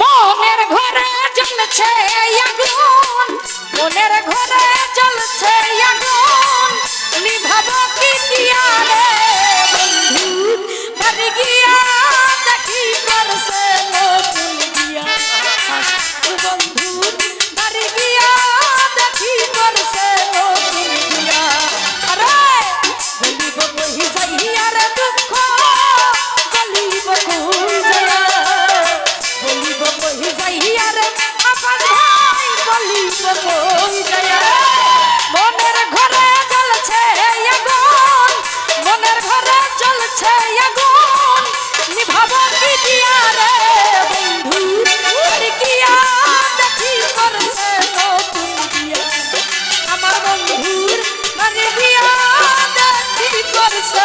মনের ঘরে জ্বলছে আগুন, মনের ঘরে জ্বলছে আগুন। নিভাব কি দিয়া রে বন্ধু, বাড়ি গিয়া দেখি করছে ঘরে চলছে আগুন। নিভাবো কি দিয়া রে বন্ধু? টিকিয়া দেখি করছে নতুন দিয়া আমার বন্ধুর মানে দিয়া দেখি করছে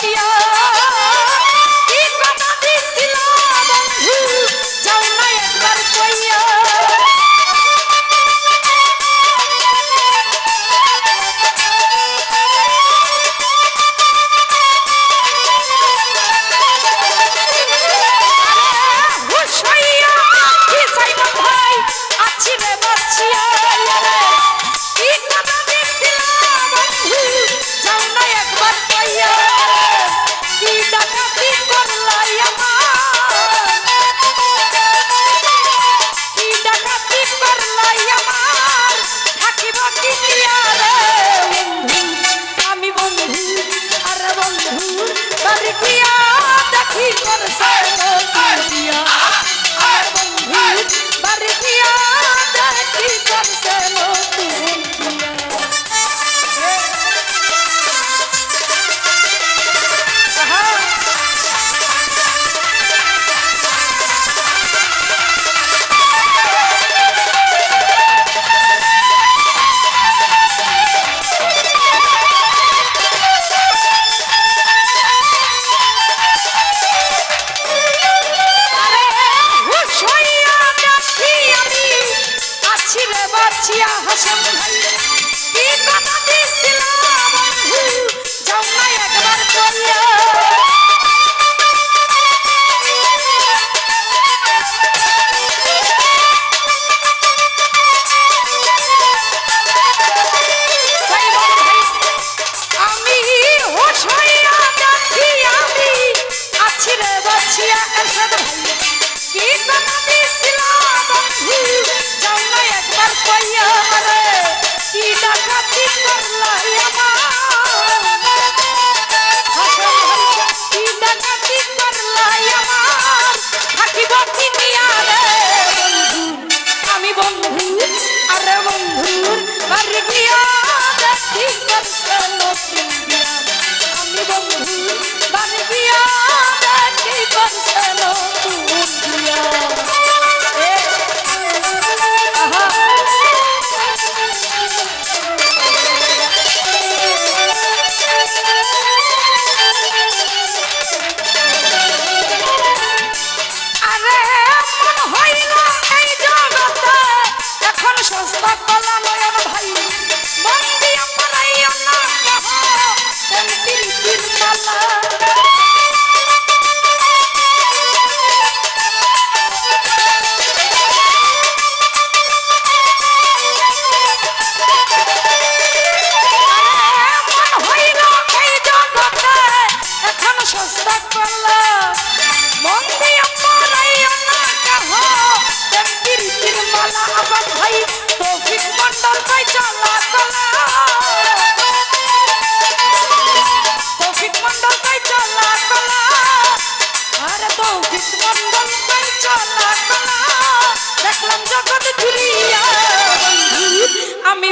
Yeah. wanna say. হাসিয়া হাসান ভাই Because I know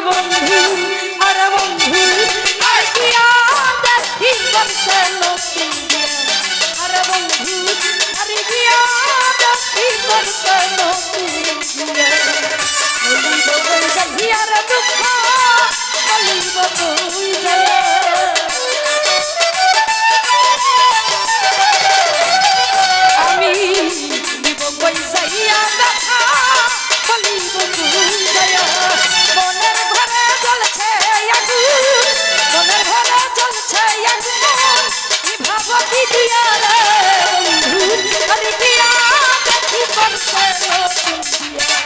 বন্ধু, আরে বন্ধু, আর কি আদার কি করছে নসিয়া আরে বন্ধু, আর কি আদার কি করছে নসিয়া What a world will be.